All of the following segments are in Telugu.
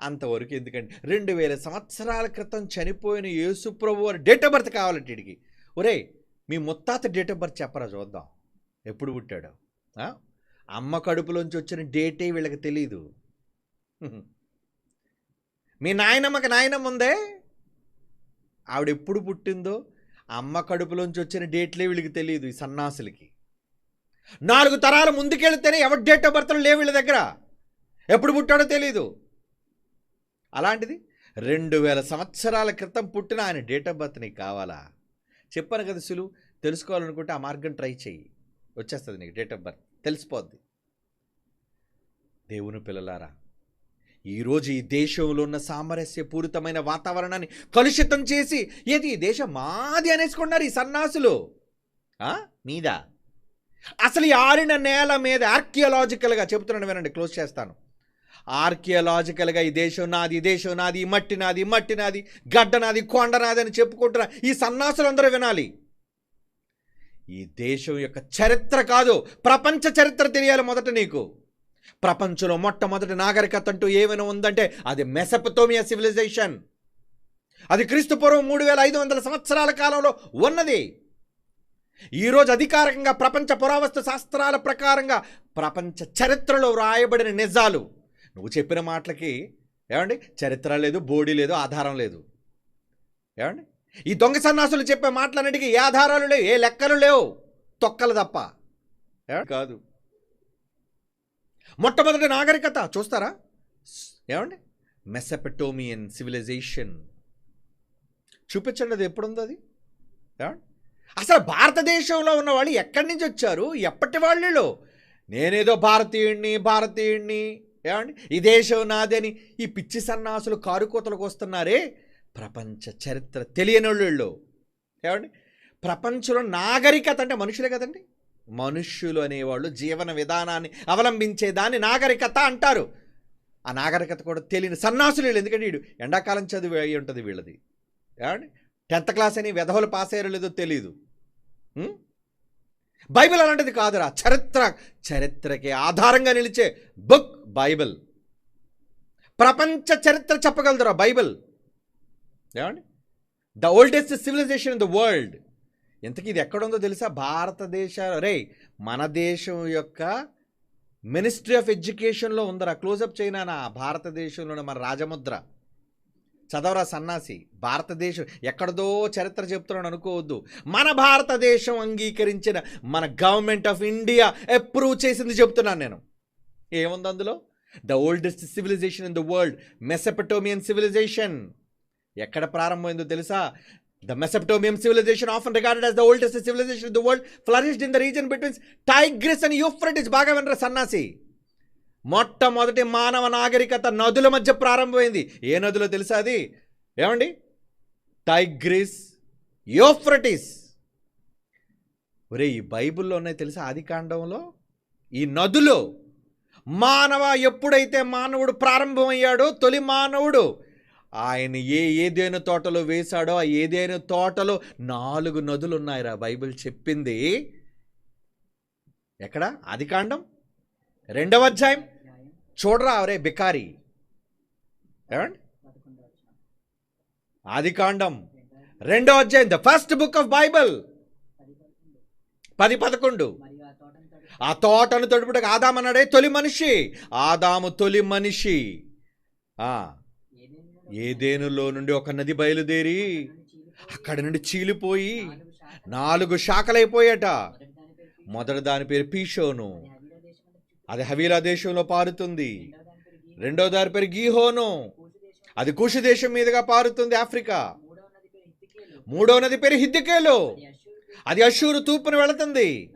అంతవరకు ఎందుకంటే రెండు వేల సంవత్సరాల క్రితం చనిపోయిన యేసుప్రభు వారి డేట్ ఆఫ్ బర్త్ కావాలంటే వీడికి ఒరే మీ ముత్తాత డేట్ ఆఫ్ బర్త్ చెప్పరా చూద్దాం. ఎప్పుడు పుట్టాడు? అమ్మ కడుపులోంచి వచ్చిన డేటే వీళ్ళకి తెలీదు. మీ నాయనమ్మకి నాయనమ్మ ఉందే? ఆవిడ ఎప్పుడు పుట్టిందో అమ్మ కడుపులోంచి వచ్చిన డేట్లే వీళ్ళకి తెలియదు ఈ సన్నాసులకి. నాలుగు తరాలు ముందుకెళ్తేనే ఎవరి డేట్ ఆఫ్ బర్త్లు లేవు వీళ్ళ దగ్గర? ఎప్పుడు పుట్టాడో తెలియదు అలాంటిది రెండు వేల సంవత్సరాల క్రితం పుట్టిన ఆయన డేట్ ఆఫ్ బర్త్ నీకు కావాలా? చెప్పాను కదా సులువు తెలుసుకోవాలనుకుంటే ఆ మార్గం ట్రై చెయ్యి. వచ్చేస్తుంది నీకు డేట్ ఆఫ్ బర్త్ తెలిసిపోద్ది. దేవుని పిల్లలారా ఈరోజు ఈ దేశంలో ఉన్న సామరస్యపూరితమైన వాతావరణాన్ని కలుషితం చేసి ఏది? ఈ దేశం మాది అనేసుకున్నారు ఈ సన్నాసులు. మీద మీదా? అసలు ఈ ఆరిన నేల మీద ఆర్కియలాజికల్గా చెబుతున్నాను వినండి క్లోజ్ చేస్తాను. ఆర్కియలాజికల్గా ఈ దేశం నాది ఈ దేశం నాది ఈ మట్టి నాది ఈ మట్టి నాది గడ్డ నాది కొండ నాది అని చెప్పుకుంటున్న. ఈ సన్నాసులందరూ వినాలి. ఈ దేశం యొక్క చరిత్ర కాదు ప్రపంచ చరిత్ర తెలియాలి మొదట నీకు. ప్రపంచంలో మొట్టమొదటి నాగరికత అంటూ ఏమైనా ఉందంటే అది మెసపతోమియా సివిలైజేషన్. అది క్రీస్తుపూర్వం మూడు వేల ఐదు వందల సంవత్సరాల కాలంలో ఉన్నది. ఈరోజు అధికారికంగా ప్రపంచ పురావస్తు శాస్త్రాల ప్రకారంగా ప్రపంచ చరిత్రలో వ్రాయబడిన నిజాలు. నువ్వు చెప్పిన మాటలకి ఏమండి? చరిత్ర లేదు బోడీ లేదు ఆధారం లేదు. ఏమండి? ఈ దొంగ సన్నాసులు చెప్పే మాటలన్నిటికీ ఏ ఆధారాలు లేవు ఏ లెక్కలు లేవు తొక్కలు తప్ప? కాదు. మొట్టమొదటి నాగరికత చూస్తారా? ఏమండి? Mesopotamian civilization. చూపించండి అది ఎప్పుడుంది అది? ఏమండి? అసలు భారతదేశంలో ఉన్న వాళ్ళు ఎక్కడి నుంచి వచ్చారు? ఎప్పటి వాళ్ళు? నేనేదో భారతీయుణ్ణి భారతీయుణ్ణి ఏమండి? ఈ దేశం నాదని ఈ పిచ్చి సన్నాసులు కారుకోతలకు వస్తున్నారే? ప్రపంచ చరిత్ర తెలియని వాళ్ళు ఏమండి? ప్రపంచంలో నాగరికత అంటే మనుషులే కదండి. మనుష్యులు అనేవాళ్ళు జీవన విధానాన్ని అవలంబించే దాన్ని నాగరికత అంటారు. ఆ నాగరికత కూడా తెలియని సన్నాసులు వీళ్ళు. ఎందుకంటే వీడు ఎండాకాలం చదివి అయి ఉంటుంది వీళ్ళది. ఏమండి? టెన్త్ క్లాస్ అని వెధవలు పాస్ అయ్యారో లేదో తెలియదు బైబిల్ అలాంటిది కాదురా. చరిత్ర చరిత్రకి ఆధారంగా నిలిచే బుక్ బైబిల్. ప్రపంచ చరిత్ర చెప్పగలదురా బైబిల్. ఏమండి? The oldest civilization in the world. ఇంతకీ ఇది ఎక్కడుందో తెలుసా? భారతదేశ రే మన దేశం యొక్క మినిస్ట్రీ ఆఫ్ ఎడ్యుకేషన్లో ఉందరా. క్లోజప్ చైనా నా? భారతదేశంలోని మన రాజముద్ర. చదవరా సన్నాసి? భారతదేశం ఎక్కడదో చరిత్ర చెప్తున్నాడు అనుకోవద్దు. మన భారతదేశం అంగీకరించిన మన గవర్నమెంట్ ఆఫ్ ఇండియా అప్రూవ్ చేసింది చెప్తున్నాను నేను. ఏముంది అందులో? The oldest civilization in the world Mesopotamian civilization ఎక్కడ ప్రారంభమైందో తెలుసా? The Mesopotamian civilization of regarded as the oldest civilization in the world flourished in the region between Tigris and Euphrates బాగా వినరా సన్నాసి? మొట్టమొదటి మానవ నాగరికత నదుల మధ్య ప్రారంభమైంది. ఏ నదులో తెలుసా అది? ఏమండి? Tigris Euphrates. ఒరే ఈ బైబిల్లో ఉన్నాయి తెలుసా? ఆది కాండంలో? ఈ నదులు మానవ ఎప్పుడైతే మానవుడు ప్రారంభమయ్యాడో తొలి మానవుడు ఆయన ఏ ఏదైనా తోటలో వేశాడో ఆ ఏదైనా తోటలో నాలుగు నదులు ఉన్నాయిరా బైబిల్ చెప్పింది. ఎక్కడ? ఆది కాండం? రెండవ అధ్యాయం? చూడరా అవరే బికారి? ఏమండి? ఆది కాండం. రెండో అధ్యాయం. The first book of Bible పది పదకొండు. ఆ తోటను తడుపుటకు ఆదామన్నాడే తొలి మనిషి. ఆదాము తొలి మనిషి. ఏదేనులో నుండి ఒక నది బయలుదేరి అక్కడి నుండి చీలిపోయి నాలుగు శాఖలైపోయాట. మొదటి దాని పేరు పీషోను. అది హవీలా దేశంలో పారుతుంది. రెండో దారి పేరు గీహోను. అది కుషి దేశం మీదుగా పారుతుంది ఆఫ్రికా. మూడో నది పేరు హిద్దికేలు. అది అషూరు తూర్పును వెళుతుంది.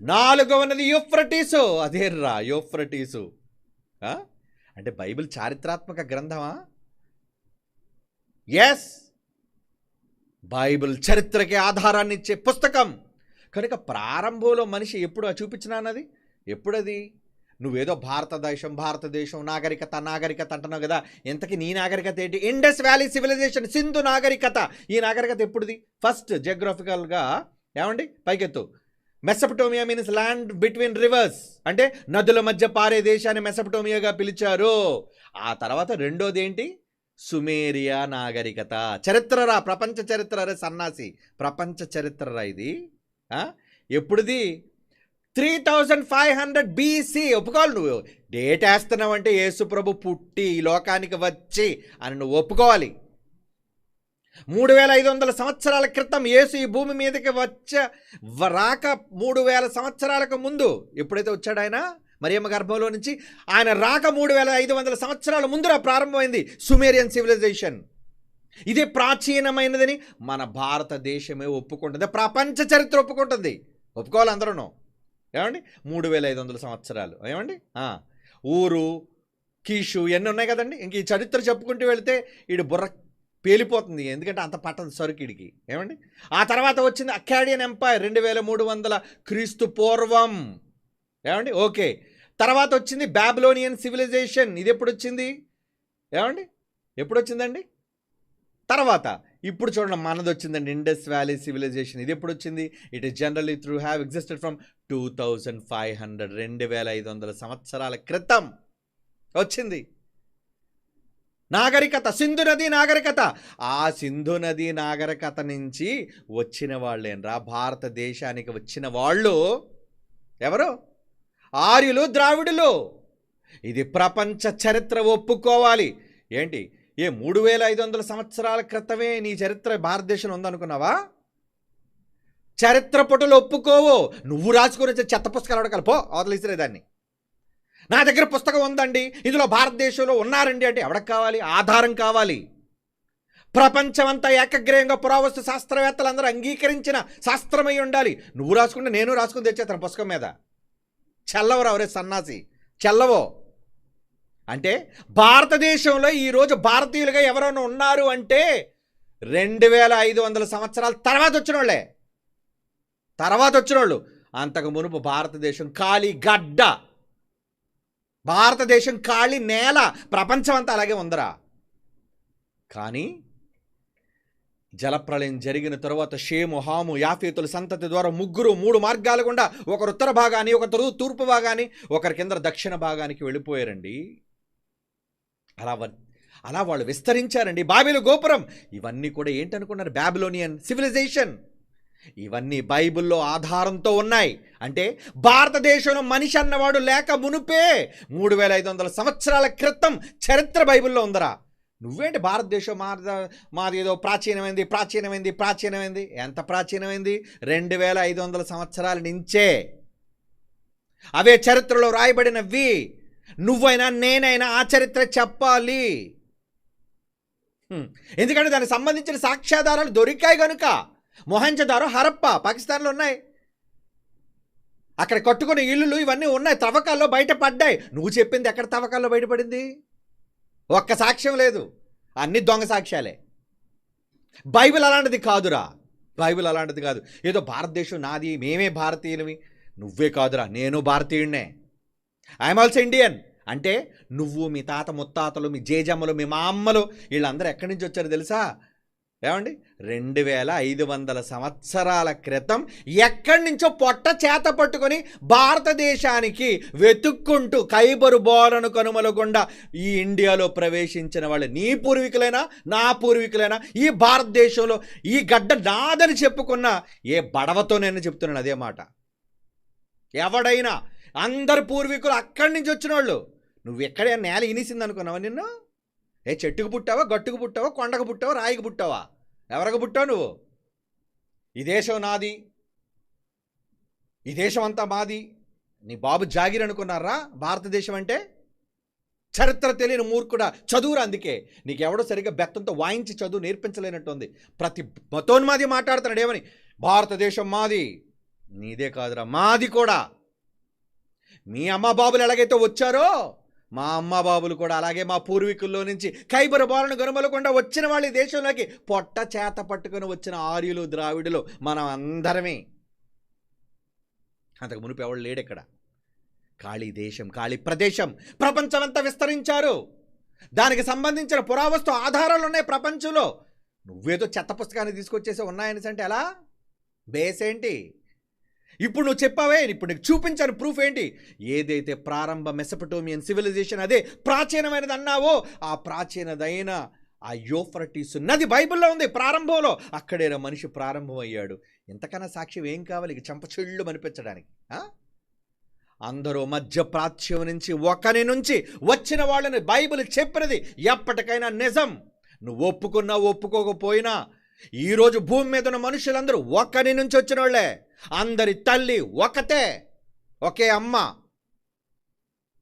నాలుగవ నది యూఫ్రటీసు. అదే రా యూఫ్రటీసు. అంటే బైబిల్ చారిత్రాత్మక గ్రంథమా? ఎస్ బైబిల్ చరిత్రకి ఆధారాన్ని ఇచ్చే పుస్తకం. కనుక ప్రారంభంలో మనిషి ఎప్పుడు ఆ చూపించినా అన్నది? ఎప్పుడది? నువ్వేదో భారతదేశం భారతదేశం నాగరికత నాగరికత అంటున్నావు కదా. ఇంతకీ నీ నాగరికత ఏంటి? ఇండస్ వ్యాలీ సివిలైజేషన్ సింధు నాగరికత. ఈ నాగరికత ఎప్పుడుది? ఫస్ట్ జియోగ్రఫికల్గా ఏమండి? పైకెత్తు. Mesopotamia means land between rivers. అంటే నదుల మధ్య పారే దేశాన్ని మెసపటోమియాగా పిలిచారు. ఆ తర్వాత రెండోది ఏంటి సుమేరియా నాగరికత. చరిత్రరా ప్రపంచ చరిత్ర సన్నాసి. ప్రపంచ చరిత్రరా ఇది. ఎప్పుడుది? Three thousand five hundred BC ఒప్పుకోవాలి నువ్వు. డేట్ వేస్తున్నావు అంటే యేసుప్రభు పుట్టి ఈ లోకానికి వచ్చి అని నువ్వు ఒప్పుకోవాలి. మూడు వేల ఐదు వందల సంవత్సరాల క్రితం యేసు ఈ భూమి మీదకి వచ్చ రాక మూడు వేల సంవత్సరాలకు ముందు ఎప్పుడైతే వచ్చాడు ఆయన? మరియమ్మ గర్భంలో నుంచి. ఆయన రాక మూడు వేల ఐదు వందల సంవత్సరాల ముందురా ప్రారంభమైంది సుమేరియన్ సివిలైజేషన్. ఇది ప్రాచీనమైనదని మన భారతదేశమే ఒప్పుకుంటుంది. ప్రపంచ చరిత్ర ఒప్పుకుంటుంది. ఒప్పుకోవాలి అందరూ ఏమండి? మూడు వేల ఐదు వందల సంవత్సరాలు. ఏమండి? ఊరు కీషు ఇవన్నీ ఉన్నాయి కదండి. ఇంక ఈ చరిత్ర చెప్పుకుంటూ వెళితే ఈడు బుర్ర పేలిపోతుంది. ఎందుకంటే అంత పట్టదు సరుకిడికి ఏమండి? ఆ తర్వాత వచ్చింది అకాడియన్ ఎంపైర్ రెండు వేల మూడు వందల క్రీస్తు పూర్వం. ఏమండి? ఓకే. తర్వాత వచ్చింది బ్యాబిలోనియన్ సివిలైజేషన్. ఇది ఎప్పుడు వచ్చింది? ఏమండి? ఎప్పుడు వచ్చిందండి? తర్వాత. ఇప్పుడు చూడండి మనది వచ్చిందండి ఇండస్ వ్యాలీ సివిలైజేషన్ ఇది ఎప్పుడు వచ్చింది it is generally through have existed from two thousand five hundred రెండు వేల ఐదు వందల సంవత్సరాల క్రితం వచ్చింది. నాగరికత సింధు నది నాగరికత. ఆ సింధు నది నాగరికత నుంచి వచ్చిన వాళ్ళేనరా భారతదేశానికి వచ్చిన వాళ్ళు ఎవరు? ఆర్యులు ద్రావిడులు. ఇది ప్రపంచ చరిత్ర ఒప్పుకోవాలి. ఏంటి? ఏ మూడు వేల ఐదు వందల సంవత్సరాల క్రితమే నీ చరిత్ర భారతదేశంలో ఉందనుకున్నావా? చరిత్ర పుటలు ఒప్పుకోవు. నువ్వు రాసుకుని వచ్చే చెత్త పుస్తకాలు అడగల పో అవతలిసిరే దాన్ని. నా దగ్గర పుస్తకం ఉందండి. ఇందులో భారతదేశంలో ఉన్నారండి అంటే ఎవడకు కావాలి? ఆధారం కావాలి. ప్రపంచమంతా ఏకగ్రీయంగా పురావస్తు శాస్త్రవేత్తలు అందరూ అంగీకరించిన శాస్త్రమై ఉండాలి. నువ్వు రాసుకుంటే నేను రాసుకుని తెచ్చేస్తాను పుస్తకం మీద. చల్లవరు ఎవరే సన్నాసి? చల్లవో. అంటే భారతదేశంలో ఈరోజు భారతీయులుగా ఎవరైనా ఉన్నారు అంటే రెండు వేల ఐదు వందల సంవత్సరాల తర్వాత వచ్చిన వాళ్ళే తర్వాత వచ్చిన వాళ్ళు అంతకు మునుపు భారతదేశం ఖాళీ గడ్డ. భారతదేశం ఖాళీ నేల. ప్రపంచం అంతా అలాగే ఉందరా. కానీ జలప్రళయం జరిగిన తరువాత షేము హాము యాఫీతుల సంతతి ద్వారా ముగ్గురు మూడు మార్గాల గుండా ఒకరు ఉత్తర భాగాన్ని ఒకరు తూర్పు భాగాన్ని ఒకరి కింద దక్షిణ భాగానికి వెళ్ళిపోయారండి. అలా అలా వాళ్ళు విస్తరించారండి. బాబిలు గోపురం. ఇవన్నీ కూడా ఏంటనుకున్నారు? Babylonian civilization. ఇవన్నీ బైబిల్లో ఆధారంతో ఉన్నాయి. అంటే భారతదేశంలో మనిషి అన్నవాడు లేక మునుపే మూడు వేల ఐదు వందల సంవత్సరాల క్రితం చరిత్ర బైబిల్లో ఉందరా? నువ్వేంటి భారతదేశం మాది మాది ఏదో ప్రాచీనమైంది ప్రాచీనమైంది ప్రాచీనమైంది? ఎంత ప్రాచీనమైంది? రెండు వేల ఐదు వందల సంవత్సరాల నుంచే. అవే చరిత్రలో రాయబడినవి. నువ్వైనా నేనైనా ఆ చరిత్ర చెప్పాలి. ఎందుకంటే దానికి సంబంధించిన సాక్ష్యాధారాలు దొరికాయి కనుక మొహంజదారో హరప్ప పాకిస్తాన్లో ఉన్నాయి. అక్కడ కట్టుకున్న ఇల్లులు ఇవన్నీ ఉన్నాయి తవ్వకాల్లో బయటపడ్డాయి. నువ్వు చెప్పింది ఎక్కడ తవ్వకాల్లో బయటపడింది? ఒక్క సాక్ష్యం లేదు. అన్ని దొంగ సాక్ష్యాలే. బైబిల్ అలాంటిది కాదురా. బైబిల్ అలాంటిది కాదు. ఏదో భారతదేశం నాది మేమే భారతీయులవి. నువ్వే కాదురా నేను భారతీయుడినే ఐఎమ్ ఆల్సో ఇండియన్ అంటే నువ్వు మీ తాత ముత్తాతలు మీ జేజమ్మలు మీ మా అమ్మలు వీళ్ళందరూ ఎక్కడి నుంచి వచ్చారు తెలుసా? ఏమండి? రెండు వేల ఐదు వందల సంవత్సరాల క్రితం ఎక్కడి నుంచో పొట్ట చేత పట్టుకొని భారతదేశానికి వెతుక్కుంటూ కైబరు బోలను కనుమలగుండా ఈ ఇండియాలో ప్రవేశించిన వాళ్ళు నీ పూర్వీకులైనా నా పూర్వీకులైనా ఈ భారతదేశంలో ఈ గడ్డ నాదని చెప్పుకున్న ఏ బడవతో నేను చెప్తున్నాను అదే మాట. ఎవడైనా అందరు పూర్వీకులు అక్కడి నుంచి వచ్చిన వాళ్ళు నువ్వు ఎక్కడే నేల ఇనిసింది అనుకున్నావా నిన్ను? ఏ చెట్టుకు పుట్టావా గట్టుకు పుట్టావా కొండకు పుట్టావా రాయికి పుట్టావా? ఎవరికి పుట్టావు నువ్వు? ఈ దేశం నాది. ఈ దేశం అంతా మాది. నీ బాబు జాగిర్ అనుకున్నారా? భారతదేశం అంటే? చరిత్ర తెలియని మూర్ఖుడా చదువురా అందుకే. నీకెవడో సరిగ్గా బెత్తంతో వాయించి చదువు నేర్పించలేనట్టుంది. ప్రతి మతోన్మాది మాట్లాడుతున్నాడు ఏమని? భారతదేశం మాది. నీదే కాదురా మాది కూడా. మీ అమ్మ బాబులు ఎలాగైతే వచ్చారో మా అమ్మ బాబులు కూడా అలాగే మా పూర్వీకుల్లో నుంచి కైబర బాలను గనుమలకుండా వచ్చిన వాళ్ళ దేశంలోకి పొట్ట చేత పట్టుకొని వచ్చిన ఆర్యులు ద్రావిడులు మనం అందరమే. అంతకు మునుపు ఎవడు లేడు ఇక్కడ ఖాళీ దేశం ఖాళీ ప్రదేశం. ప్రపంచమంతా విస్తరించారు. దానికి సంబంధించిన పురావస్తు ఆధారాలు ఉన్నాయి ప్రపంచంలో. నువ్వేదో చెత్త పుస్తకాన్ని తీసుకొచ్చేసి ఉన్నాయని అంటే ఎలా? బేస్ ఏంటి? ఇప్పుడు నువ్వు చెప్పావే ఇప్పుడు నీకు చూపించాను ప్రూఫ్ ఏంటి? ఏదైతే ప్రారంభ మెసపటోమియన్ సివిలైజేషన్ అదే ప్రాచీనమైనది అన్నావో ఆ ప్రాచీనదైన ఆ యోఫ్రటీస్ నది బైబిల్లో ఉంది ప్రారంభంలో. అక్కడేనా మనిషి ప్రారంభమయ్యాడు. ఇంతకన్నా సాక్ష్యం ఏం కావాలి? ఇక చెంపచెళ్ళు అనిపించడానికి అందరూ మధ్య ప్రాచ్యం నుంచి ఒకరి నుంచి వచ్చిన వాళ్ళని బైబిల్ చెప్పినది ఎప్పటికైనా నిజం. నువ్వు ఒప్పుకున్నా ఒప్పుకోకపోయినా ఈరోజు భూమి మీద ఉన్న మనుషులందరూ ఒకరి నుంచి వచ్చిన వాళ్ళే అందరి తల్లి ఒకతే ఒకే అమ్మ.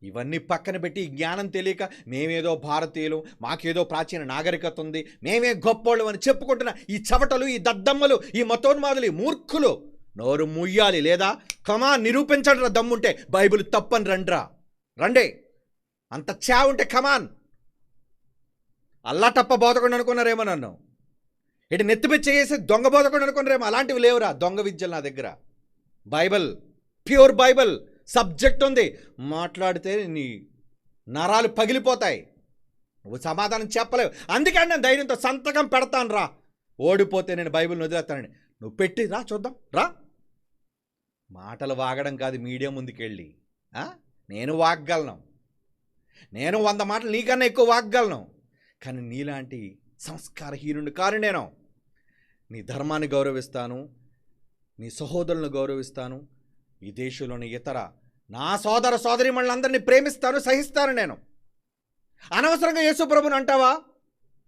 ఇవన్నీ పక్కన పెట్టి జ్ఞానం తెలియక మేమేదో భారతీయులు మాకేదో ప్రాచీన నాగరికత ఉంది మేమే గొప్పోళ్ళు అని చెప్పుకుంటున్న ఈ చవటలు ఈ దద్దమ్మలు ఈ మతోన్మాదులు ఈ మూర్ఖులు. నోరు ముయ్యాలి లేదా? కమా నిరూపించడరా దమ్ముంటే బైబిల్ తప్పని రండ్రా. రండి. అంత చా ఉంటే కమాన్. అల్లా తప్ప బోధకుండా అనుకున్నారేమో నన్ను. ఇటు నెత్తిపై చేసి దొంగ బోధకుండా అనుకున్నారేమో అలాంటివి లేవురా దొంగ విద్యలు నా దగ్గర. బైబిల్ ప్యూర్ బైబిల్ సబ్జెక్ట్ ఉంది. మాట్లాడితే నీ నరాలు పగిలిపోతాయి. నువ్వు సమాధానం చెప్పలేవు. అందుకని నేను ధైర్యంతో సంతకం పెడతాను రా. ఓడిపోతే నేను బైబిల్ని వదిలేస్తానని. నువ్వు పెట్టి రా చూద్దాం. రా. మాటలు వాగడం కాదు మీడియం ముందుకెళ్ళి. నేను వాగ్గలను. నేను వంద మాటలు నీకన్నా ఎక్కువ వాగ్గలను. కానీ నీలాంటి సంస్కారహీనుడు కారు నేను. నీ ధర్మాన్ని గౌరవిస్తాను నీ సహోదరులను గౌరవిస్తాను ఈ దేశంలోని ఇతర నా సోదర సోదరిమణులందరినీ ప్రేమిస్తాను సహిస్తాను నేను. అనవసరంగా యేసుప్రభుని అంటావా?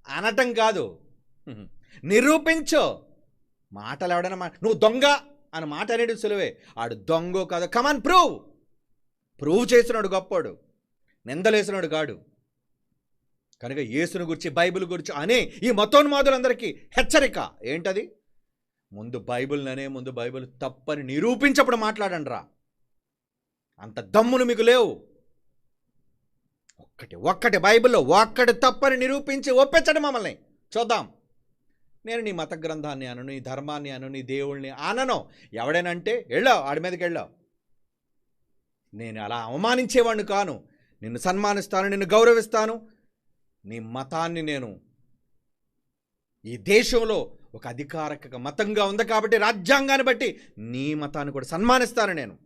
అనటం కాదు. నిరూపించు. మాటలు ఎవడైనా మా నువ్వు దొంగ అని మాట అనేది సులువే. ఆడు దొంగో కాదు కమాన్ ప్రూవ్ ప్రూవ్ చేసినాడు గొప్పోడు. నిందలేసినాడు కాడు. కనుక యేసును గురించి బైబిల్ గురించి అనే ఈ మతోన్మాదులందరికీ హెచ్చరిక. ఏంటది? ముందు బైబిల్ననే ముందు బైబిల్ తప్పని నిరూపించప్పుడు మాట్లాడండి రా అంత దమ్మును మీకు లేవు. ఒక్కటి ఒక్కటి బైబిల్లో ఒక్కటి తప్పని నిరూపించి ఒప్పించండి మమ్మల్ని. చూద్దాం. నేను నీ మత గ్రంథాన్ని అను నీ ధర్మాన్ని అను నీ దేవుణ్ణి అనను. ఎవడేనంటే వెళ్ళావు ఆడి మీదకి వెళ్ళావు నేను అలా అవమానించేవాడిని కాను. నిన్ను సన్మానిస్తాను నిన్ను గౌరవిస్తాను. నీ మతాన్ని నేను ఈ దేశంలో ఒక అధికారిక మతంగా ఉంది కాబట్టి రాజ్యాంగాన్ని బట్టి నీ మతాన్ని కూడా సన్మానిస్తాను నేను.